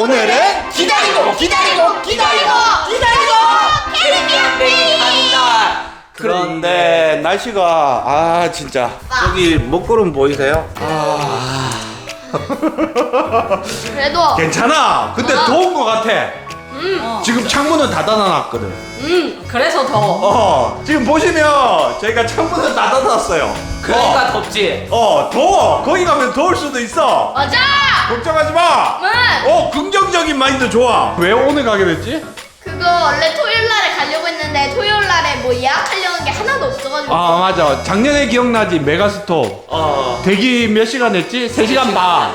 오늘은 기다리고 기다리고 기다리고 기다리고 캐리비안 베이 간다. 그런데 날씨가 아 진짜 여기 먹구름 보이세요? 아 그래도 괜찮아 근데 어. 더운 거 같아 지금 창문은 다 닫아놨거든 음, 그래서 더워. 어 지금 보시면 저희가 창문을 다 닫아놨어요 그러니까 덥지. 어, 어 더워 거기 가면 더울 수도 있어 맞아. 걱정하지 마 응. 마인드 좋아 왜 오늘 가게 됐지? 그거 원래 토요일 날에 가려고 했는데 토요일 날에 뭐 예약하려는 게 하나도 없어가지고. 아 맞아 작년에 기억나지 메가스톱 어. 대기 몇 시간 했지? 3시간 반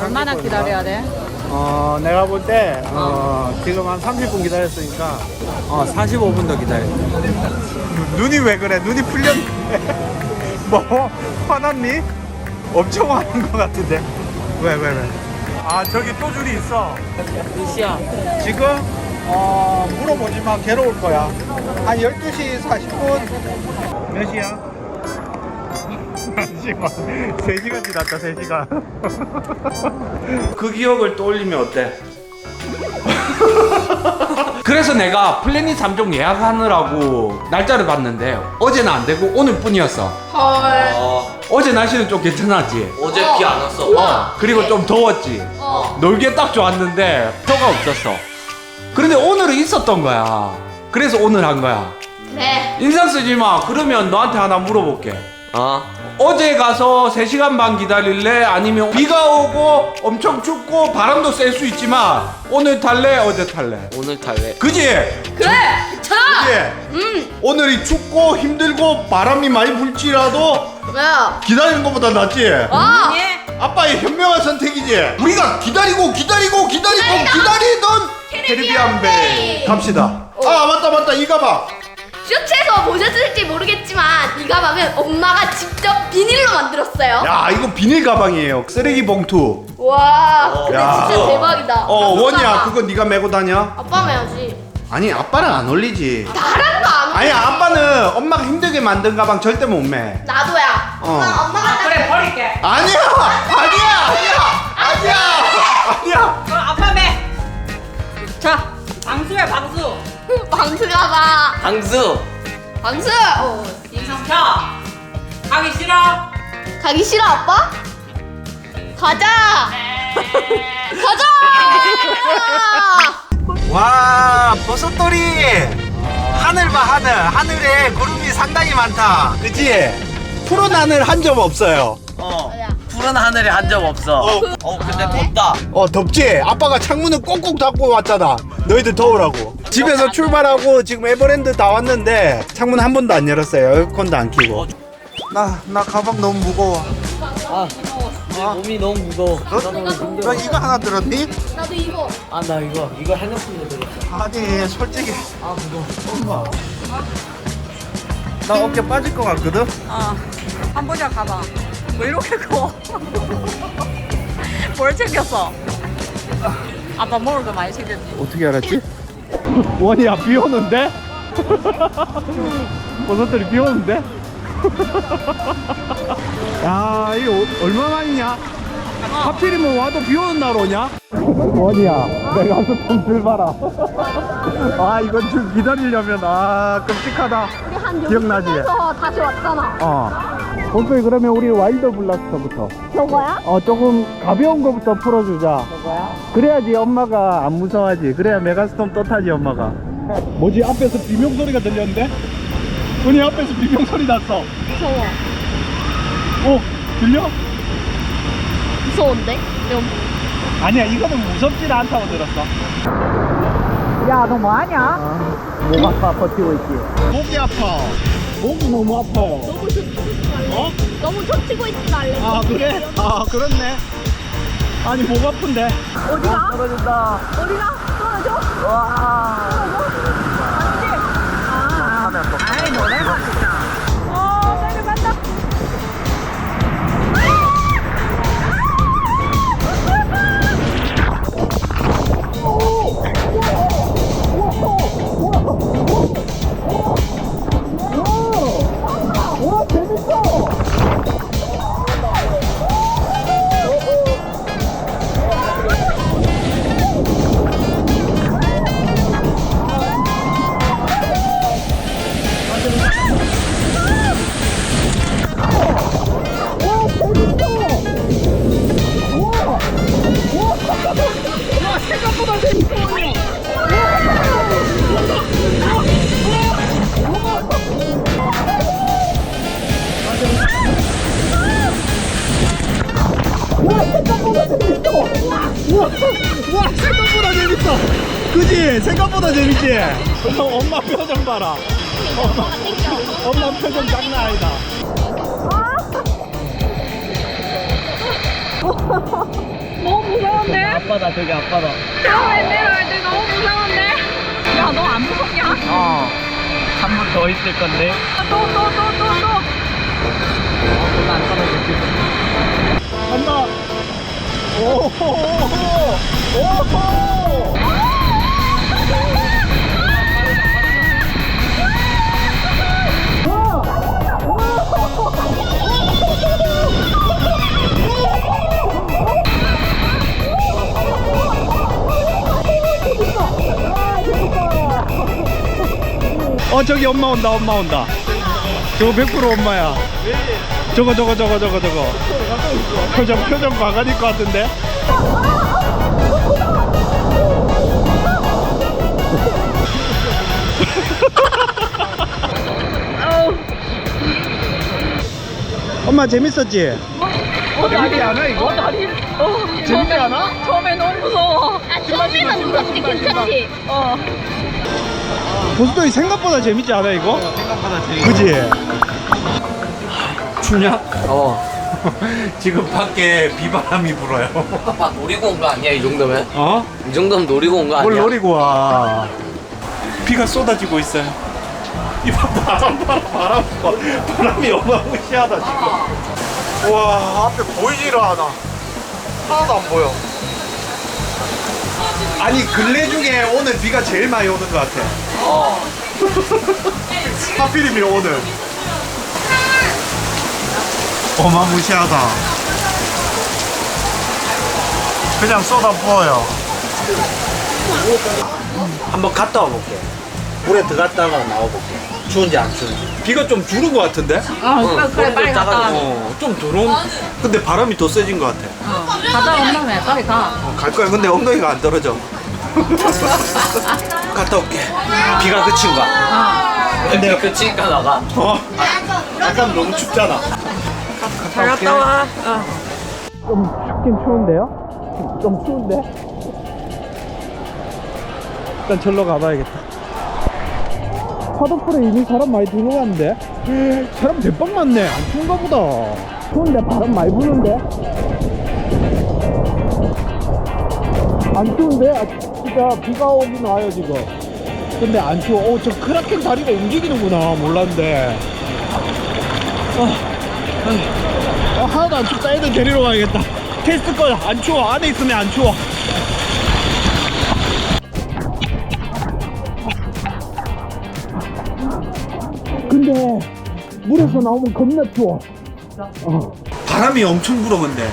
얼마나 기다려야 돼? 어, 내가 볼 때, 어, 지금 한 30분 기다렸으니까, 어, 45분 더 기다려. 눈이 왜 그래? 눈이 풀렸네. 뭐, 화났니? 엄청 화난 것 같은데. 왜, 왜, 왜? 아, 저기 또 줄이 있어. 몇 시야? 지금, 어, 물어보지만 괴로울 거야. 한 12시 40분. 몇 시야? 1시간. 3시간 지났다, 3시간. 그 기억을 떠올리면 어때? 그래서 내가 플래닛 3종 예약하느라고 날짜를 봤는데 어제는 안 되고 오늘뿐이었어 헐. 어, 어제 날씨는 좀 괜찮았지 어제 어. 비 안 왔어. 우와. 그리고 좀 더웠지 어. 놀기에 딱 좋았는데 표가 없었어 그런데 오늘은 있었던 거야 그래서 오늘 한 거야 그래. 인상 쓰지 마 그러면 너한테 하나 물어볼게 어. 어제 가서 3시간 반 기다릴래? 아니면 비가 오고 엄청 춥고 바람도 셀 수 있지만 오늘 탈래? 어제 탈래? 오늘 탈래. 그지? 그래. 괜찮아. 그지? 음. 오늘이 춥고 힘들고 바람이 많이 불지라도 뭐야? 기다리는 것보다 낫지? 어. 예? 아빠의 현명한 선택이지? 우리가 기다리고 기다리고 기다리고. 기다리던 캐리비안 베이. 갑시다 어. 아 맞다 맞다 이 가방 쇼츠에서 보셨을지 모르겠지만 이 가방은 엄마가 직접 비닐로 만들었어요. 야 이거 비닐 가방이에요 쓰레기 봉투 와. 근데 야. 진짜 대박이다. 어 아빠 원이야 봐. 그거 네가 메고 다녀? 아빠 매야지. 아니 아빠랑 안 어울리지 나랑도 안 어울려. 아니 아빠는 엄마가 힘들게 만든 가방 절대 못 매. 나도야. 어. 엄마 엄마가 딱 그래 버릴게. 아니야, 아니야, 아니야, 아니야, 봐. 방수. 방수. 어. 인상 켜. 가기 싫어? 가기 싫어 아빠? 가자. 가자. 와 버섯돌이 하늘 봐 하늘 하늘에 구름이 상당히 많다 그치? 푸른 하늘 한 점 없어요 어. 푸른 하늘에 한 점 없어. 어. 어, 근데 덥다. 어 덥지? 아빠가 창문을 꼭꼭 닫고 왔잖아 너희들 더우라고 집에서 출발하고 지금 에버랜드 다 왔는데 창문 한 번도 안 열었어요 에어컨도 안 켜고 나, 나 가방 너무 무거워 아, 내 몸이 너무 무거워. 너, 너 이거 하나 들었니? 나도 이거. 아, 나 이거 이거 핸드폰으로 들었어. 아니 솔직히 아, 무거워. 나 어깨 빠질 것 같거든? 어. 한 보자 가봐. 왜 이렇게 커? 뭘 챙겼어? 아빠 먹을 거 많이 챙겼지. 어떻게 알았지? 원이야 비 오는데? 버섯들이 비 오는데? 야 이거 어- 얼마만이냐? 하필이면 와도 비 오는 날 오냐? 원이야 내가 스톤 출발아 아 이건 좀 기다리려면 아 끔찍하다 우리 한 기억나지? 다시 왔잖아. 어 본소이 그러면 우리 와일드 블라스터부터 저거야? 어 조금 가벼운 거부터 풀어주자 저거야? 그래야지 엄마가 안 무서워하지 그래야 메가스톰 떳하지 엄마가 뭐지 앞에서 비명 소리가 들렸는데? 은희 앞에서 비명 소리 났어 무서워. 어 들려? 무서운데? 좀. 아니야 이거는 무섭지 않다고 들었어 야, 너 뭐하냐? 목 아파 버티고 있지 목이 아파 목이 너무 아파요 너무. 어? 너무 젖히고 있지 말래. 아 그래? 아 그렇네 아니 목 아픈데 어디가? 떨어진다 어디가? 떨어져? 와. 떨어져? 아니지? 아, 아이 노래가 진짜. 와 생각보다 재밌어. 그지? 생각보다 재밌지? 엄마 표정 봐라. 엄마, 엄마 표정 장난 아니다. 너무 무서운데? 앞바다 저기 앞바다. 처음에 내려갈 때 너무 무서운데? 야, 너 안 무섭냐? 어 한 번 더 있을 건데. 또, 또, 또, 또, 또. 안 떨어졌지. 간다 오호호호 오호 어 저기 엄마 온다 엄마 온다. 저거 100% 엄마야? 저거 저거 저거 저거 저거 표정 표정 바가지일 것 같은데 엄마 재밌었지? 어. 재밌지 않아, 이거? 어, 다리. 어, 재밌지 처음에- 않아? 처음에 너무 무서워. 아 처음에는 무섭지 괜찮지? 어. 보스토이 생각보다 재밌지 않아 이거? 생각보다 재밌어 그지? 춥냐? 어 지금 밖에 비바람이 불어요. 아빠 노리고 온 거 아니야 이 정도면? 어? 이 정도면 노리고 온거 아니야? 뭘 노리고 와. 비가 쏟아지고 있어요. 이봐 바람 바람 바람 바람이 어마무시하다 지금. 와 앞에 보이지를 않아. 하나도 안 보여. 아니 근래 중에 오늘 비가 제일 많이 오는 것 같아. 어 하필이면 오늘. 어마무시하다. 그냥 쏟아 부어요. 한번 갔다 와볼게. 물에 들어갔다가 나와볼게. 추운지 안 추운지. 비가 좀 줄은 것 같은데? 어, 그래, 빨리 갔다 와. 어, 좀 들어온. 근데 바람이 더 세진 것 같아. 가자, 엄마네. 빨리 가. 어, 갈 거야. 근데 엉덩이가 안 떨어져. 갔다 올게. 비가 그친 거야. 어. 근데 그치니까 나가 어? 약간 너무 춥잖아. 잘 갔다 와. 어. 좀 춥긴 추운데요? 좀 추운데? 일단 절로 가봐야겠다. 파도풀에 이미 사람 많이 들어갔는데? 사람 대빵 많네. 안 추운가 보다. 추운데 바람 많이 부는데? 안 추운데? 아, 진짜 비가 오긴 와요, 지금. 근데 안 추워. 어, 저 크라켄 다리가 움직이는구나. 몰랐는데. 아, 하나도 안 춥다. 애들 데리러 가야겠다. 테스트 거야. 안 추워. 안에 있으면 안 추워. 근데 물에서 나오면 겁나 추워. 바람이 엄청 불어 근데.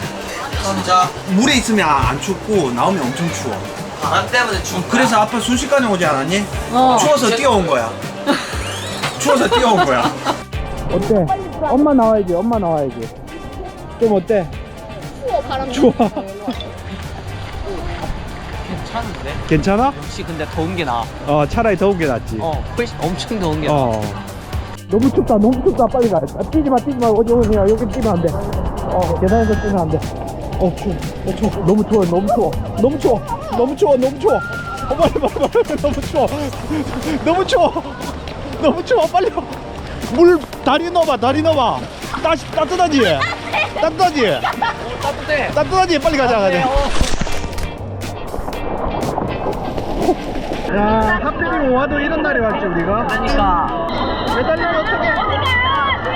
진짜 물에 있으면 안 춥고 나오면 엄청 추워. 바람 때문에 추운 거야? 그래서 아빠 순식간에 오지 않았니? 어. 추워서 뛰어온 거야. 추워서 뛰어온 거야. 어때? 엄마 나와야지. 엄마 나와야지. 좀 어때? 추워 바람. 추워. 괜찮은데? 괜찮아? 역시 근데 더운 게 나아 어, 차라리 더운 게 낫지. 어 훨씬 엄청 더운 게 나아 어. 너무 춥다, 너무 춥다, 빨리 가. 아, 뛰지 마, 뛰지 마. 어디 오야 여기 뛰면 안 돼. 어, 계단에서 뛰면 안 돼. 어, 추워. 어, 추워. 너무 추워, 너무 추워. 너무 추워. 너무 추워, 너무 추워. 어, 빨리, 빨리, 빨리. 너무 추워. 너무 추워. 너무 추워, 빨리. 와. 물, 다리 넣어봐, 다리 넣어봐. 따, 따뜻하지? 따뜻하지? 따뜻해 따뜻하지? 빨리 가자, 가자. 야, 하필이면 와도 이런 날이 왔지, 우리가? 그러니까 매달리면 어떡해?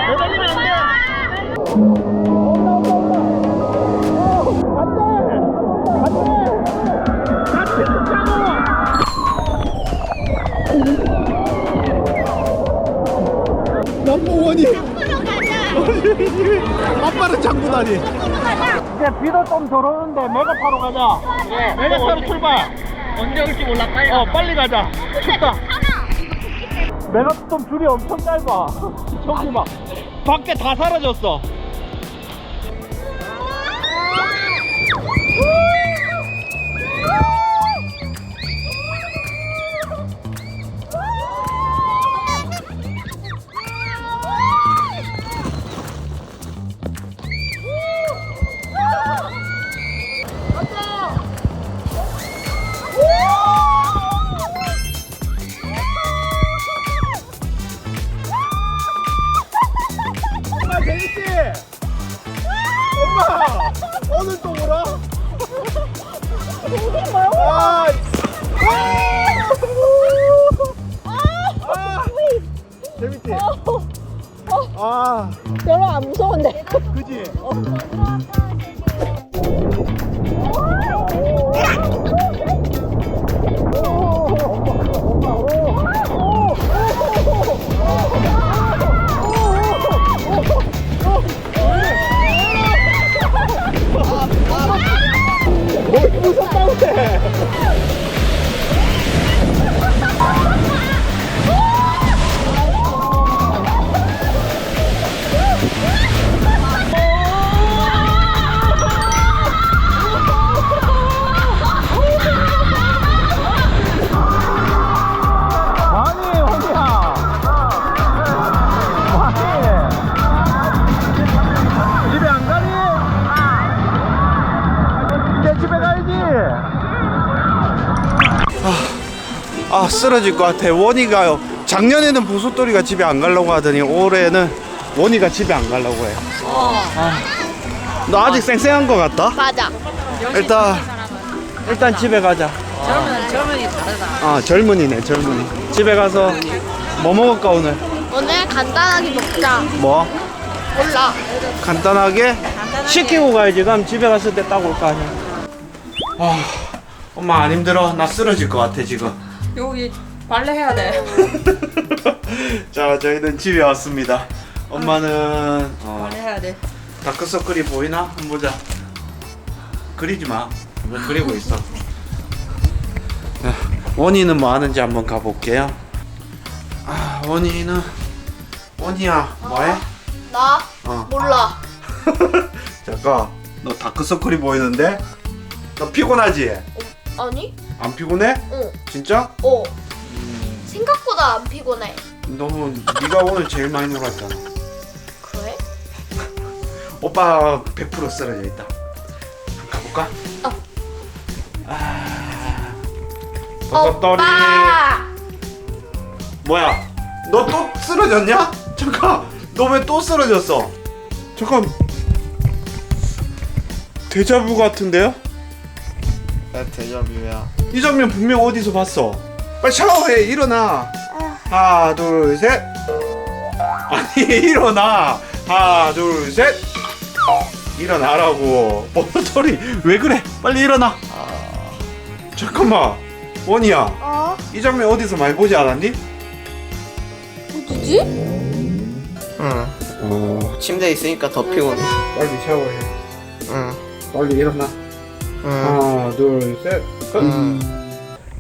매달리면 안 돼! 남봉원이 아빠는 장구다니. 이제 비도 좀 들어오는데 메가파로 가자. 메가파로 출발. 언제 올지 몰라. 빨리 어 빨리 가자. 춥다 메가톤 줄이 엄청 짧아. 저기 봐 밖에 다 사라졌어 쓰러질 것 같아. 원이가요. 작년에는 보소돌이가 집에 안 가려고 하더니 올해는 원이가 집에 안 가려고 해. 아, 너 아직 쌩쌩한 것 같다. 맞아. 일단 일단 집에 가자. 젊은 젊은이 다르다. 아 젊은이네 젊은이. 집에 가서 뭐 먹을까 오늘? 오늘 간단하게 먹자. 뭐 몰라. 간단하게 시키고 가야지. 그럼 집에 갔을 때 딱 올 거 아니야. 아 엄마 안 힘들어? 나 쓰러질 것 같아 지금. 여기 발레 해야 돼. 자 저희는 집에 왔습니다. 엄마는 어, 발레 해야 돼. 다크서클이 보이나? 한번 보자. 그리지 마. 왜 그리고 있어? 네, 원희는 뭐 하는지 한번 가볼게요. 아 원희는 원희야 뭐해? 나 어. 몰라. 잠깐 너 다크서클이 보이는데? 너 피곤하지? 아니? 안 피곤해? 어. 진짜? 어. 생각보다 안 피곤해. 너무 네가 오늘 제일 많이 놀았잖아. 그래? 오빠 100% 쓰러져 있다. 가볼까? 어. 아, 버섯돌이. 오빠. 뭐야? 너 또 쓰러졌냐? 잠깐. 너 왜 또 쓰러졌어? 잠깐. 데자부 같은데요? 대접이야. 이 장면 분명 어디서 봤어. 빨리 샤워해. 일어나. 하나, 둘, 셋. 아니, 일어나. 하나, 둘, 셋. 일어나라고. 버섯돌이 왜 그래? 빨리 일어나. 잠깐만. 원이야. 어? 이 장면 어디서 많이 보지 않았니? 어디지? 응. 어. 침대에 있으니까 더 피곤해. 빨리 샤워해. 응. 빨리 일어나. 응. 하나, 둘, 셋. 끝. 응.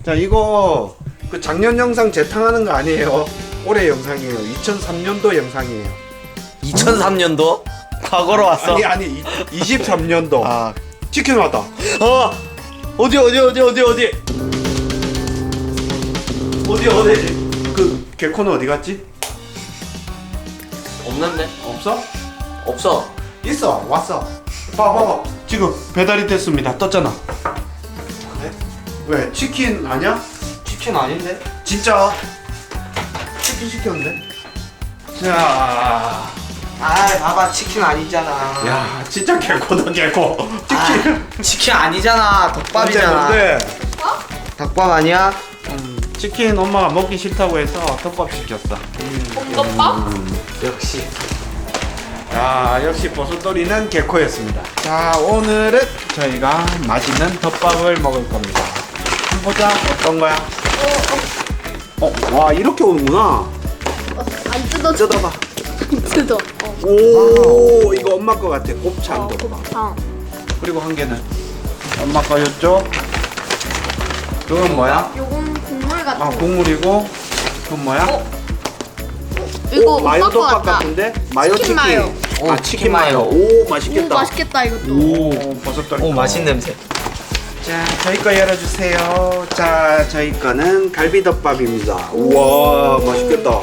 자, 이거 그 작년 영상 재탕하는 거 아니에요. 올해 영상이에요. 2003년도 영상이에요. 2003년도 과거로 왔어. 아니 아니 23년도. 아. 치킨 왔다. 어. 어디 어디 어디 어디 어디. 어디 어디? 그 개코는 어디 갔지? 없는데? 없어? 없어. 있어. 왔어. 봐봐. 지금 배달이 됐습니다. 떴잖아. 네? 왜? 치킨 아니야? 치킨 아닌데? 진짜. 치킨 시켰는데. 자. 아, 봐봐 치킨 아니잖아. 야, 진짜 개코다 개코. 치킨. 아, 치킨 아니잖아. 덮밥이잖아. 뭔데? 덮밥 아니야? 음, 치킨 엄마가 먹기 싫다고 해서 덮밥 시켰어. 오빠? 역시. 야, 역시 버섯돌이는 개코였습니다. 자, 오늘은 저희가 맛있는 덮밥을 먹을 겁니다. 한번 보자. 어떤 거야? 어, 와, 이렇게 오는구나. 어, 안 뜯어져. 뜯어봐. 뜯어. 어. 오, 이거 엄마 거 같아. 곱창 어, 덮밥. 곱창. 그리고 한 개는 엄마 거였죠? 그건 뭐야? 요건 국물 같은 아, 거. 국물이고, 그건 뭐야? 이거 오, 오빠 마요 거 덮밥 같다. 같은데? 마요 치킨 치킨. 마요. 아, 오, 치킨 치킨 마요. 오, 오, 맛있겠다. 맛있겠다 이것도. 오, 버섯돌이. 오, 맛있는 냄새. 자, 저희 거 열어주세요. 자, 저희 거는 갈비덮밥입니다. 우와, 맛있겠다.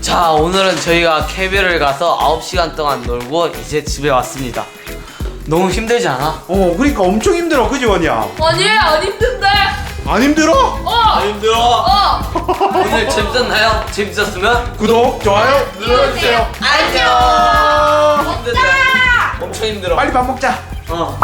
자, 오늘은 저희가 캐비를 가서 9시간 동안 놀고 이제 집에 왔습니다. 너무 힘들지 않아? 어, 그러니까 엄청 힘들어, 그지 원이야? 아니 안 힘든데. 안 힘들어? 어. 힘들어. 어. 오늘 재밌었나요? 재밌었으면 구독, 좋아요 눌러주세요. 안녕. 힘든데. 엄청 힘들어. 빨리 밥 먹자. 어.